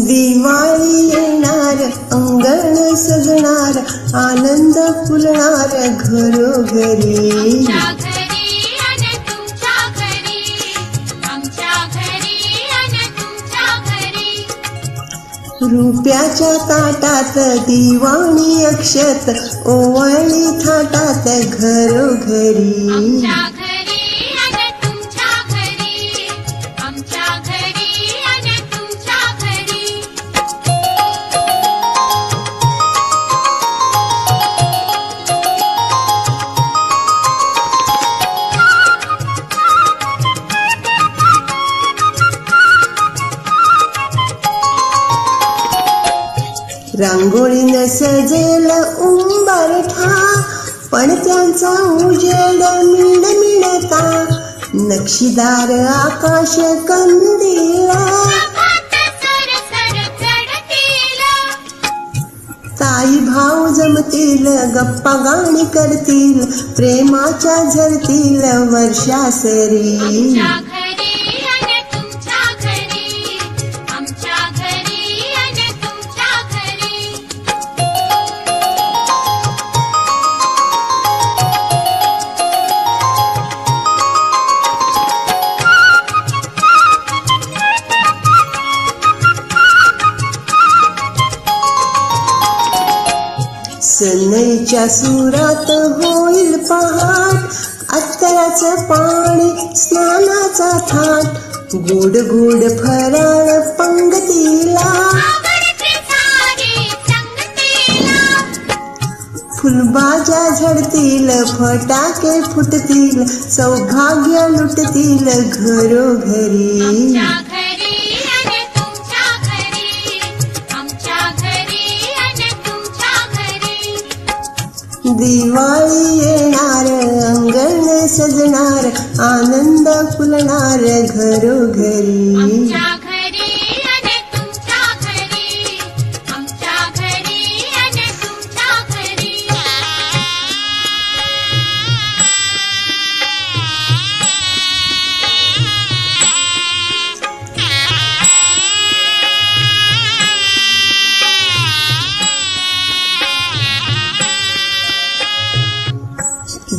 दिवाळी येणार अंगण सजणार आनंद फुलणार घरोघरी. रुपयाच्या ताटात दिवाणी अक्षत ओवळली थाटात घरोघरी. रांगोळीनं सजेल उंबरठा पण त्यांचा उजेड मिळ मिळता. नक्षीदार आकाश कंदीला. ताई भाऊ जमतील गप्पा गाणी करतील प्रेमाच्या झरतील वर्षासरी सनईच्या सुरात होईल पहाट. अत्तराचं पाणी स्नानाचा थाट. गोड गोड फराळ पंगतीला. फुलबाजा झडतील फटाके फुटतील सौभाग्य लुटतील घरोघरी. दिवाळी येणार अंगण सजणार आनंद फुलणार घरोघरी.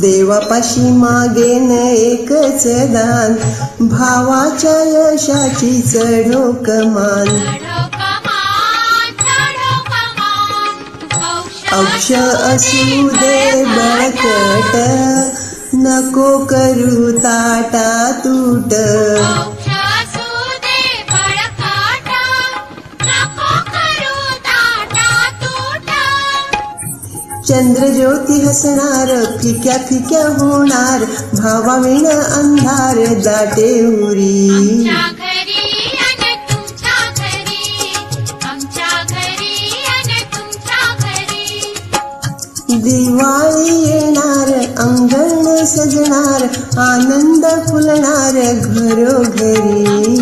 देवापाशी मागेन एकच दान. भावाच्या यशाची चढो कमान चढो कमान अक्ष असू दे बळकट. नको करू ताटा तूट. चंद्रज्योती हसणार फिक्या फिक्या होणार भावाविण अंधार दाटे उरी. दिवाळी येणार अंगण सजणार आनंद फुलणार घरोघरी.